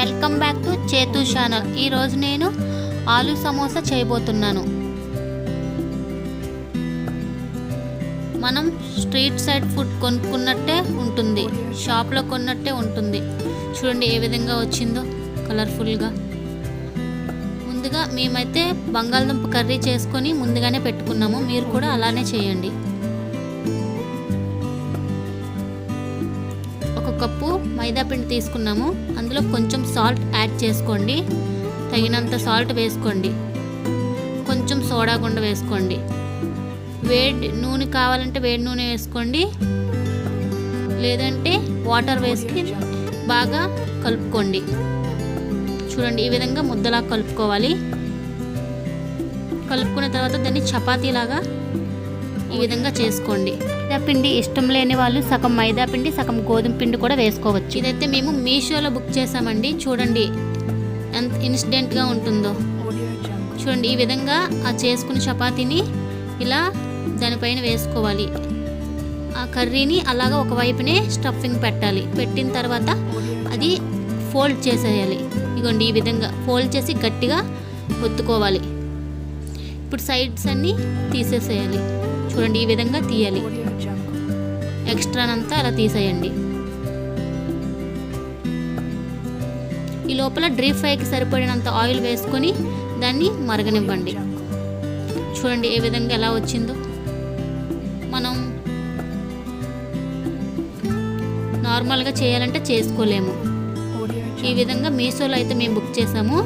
Welcome back to చేతు channel. ఈరోజు నేను ఆలు సమోసా చేయబోతున్నాను. మనం స్ట్రీట్ సైడ్ ఫుడ్ కొనుక్కున్నట్టే ఉంటుంది. షాప్లో కొన్నట్టే ఉంటుంది. చూడండి ఏ విధంగా వచ్చిందో కలర్ఫుల్గా. ముందుగా మేమైతే బంగాళదుంప కర్రీ చేసుకొని ముందుగానే పెట్టుకున్నాము. మీరు కూడా అలానే చేయండి. కప్పు మైదాపిండి తీసుకున్నాము. అందులో కొంచెం సాల్ట్ యాడ్ చేసుకోండి. తగినంత సాల్ట్ వేసుకోండి. కొంచెం సోడా గుండ వేసుకోండి. వేడి నూనె కావాలంటే వేడి నూనె వేసుకోండి. లేదంటే వాటర్ వేసి బాగా కలుపుకోండి. చూడండి ఈ విధంగా ముద్దలా కలుపుకోవాలి. కలుపుకున్న తర్వాత దాన్ని చపాతీలాగా ఈ విధంగా చేసుకోండి. మైదా పిండి ఇష్టం లేని వాళ్ళు సగం మైదా పిండి సగం గోధుమ పిండి కూడా వేసుకోవచ్చు. ఇదైతే మేము మీషోలో బుక్ చేసామండి. చూడండి ఎంత ఇన్సిడెంట్గా ఉంటుందో. చూడండి ఈ విధంగా ఆ చేసుకున్న చపాతీని ఇలా దానిపైన వేసుకోవాలి. ఆ కర్రీని అలాగా ఒకవైపునే స్టఫింగ్ పెట్టాలి. పెట్టిన తర్వాత అది ఫోల్డ్ చేసేయాలి. ఇగోండి ఈ విధంగా ఫోల్డ్ చేసి గట్టిగా ఒత్తుకోవాలి. ఇప్పుడు సైడ్స్ అన్నీ తీసేసేయాలి. చూడండి ఈ విధంగా తీయాలి. ఎక్స్ట్రానంతా అలా తీసేయండి. ఈ లోపల డ్రీప్ ఫ్రైకి సరిపడినంత ఆయిల్ వేసుకొని దాన్ని మరగనివ్వండి. చూడండి ఏ విధంగా ఎలా వచ్చిందో. మనం నార్మల్గా చేయాలంటే చేసుకోలేము. ఈ విధంగా మీషోలో అయితే మేము బుక్ చేసాము.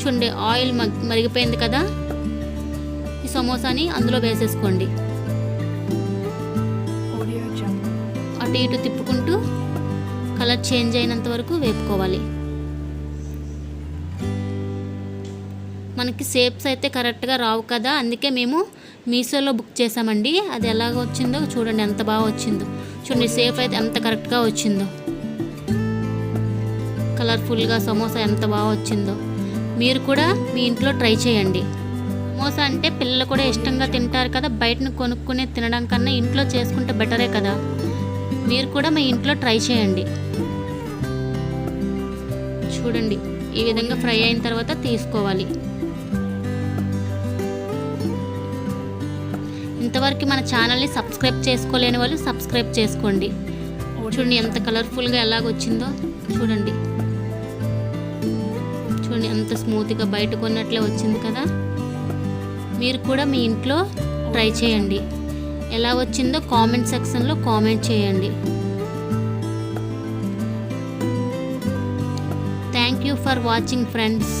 చూడండి ఆయిల్ మరిగిపోయింది కదా. ఈ సమోసాని అందులో వేసేసుకోండి. అటు ఇటు తిప్పుకుంటూ కలర్ చేంజ్ అయినంత వరకు వేపుకోవాలి. మనకి షేప్స్ అయితే కరెక్ట్గా రావు కదా అందుకే మేము మీషోలో బుక్ చేసామండి అది ఎలాగ వచ్చిందో చూడండి ఎంత బాగా వచ్చిందో. చూడండి షేప్ అయితే ఎంత కరెక్ట్గా వచ్చిందో. కలర్ఫుల్గా సమోసా ఎంత బాగా వచ్చిందో. మీరు కూడా మీ ఇంట్లో ట్రై చేయండి. సమోసా అంటే పిల్లలు కూడా ఇష్టంగా తింటారు కదా బయటను కొనుక్కునే తినడం కన్నా ఇంట్లో చేసుకుంటే బెటరే కదా. మీరు కూడా మీ ఇంట్లో ట్రై చేయండి. చూడండి ఈ విధంగా ఫ్రై అయిన తర్వాత తీసుకోవాలి. ఇంతవరకు మన ఛానల్ని సబ్స్క్రైబ్ చేసుకోలేని వాళ్ళు సబ్స్క్రైబ్ చేసుకోండి. చూడండి ఎంత కలర్ఫుల్గా ఎలాగొచ్చిందో చూడండి. చూడండి ఎంత స్మూత్గా బయట కొన్నట్లే వచ్చింది కదా. మీరు కూడా మీ ఇంట్లో ట్రై చేయండి. ఎలా వచ్చిందో కామెంట్ సెక్షన్లో కామెంట్ చేయండి. Thank you for watching friends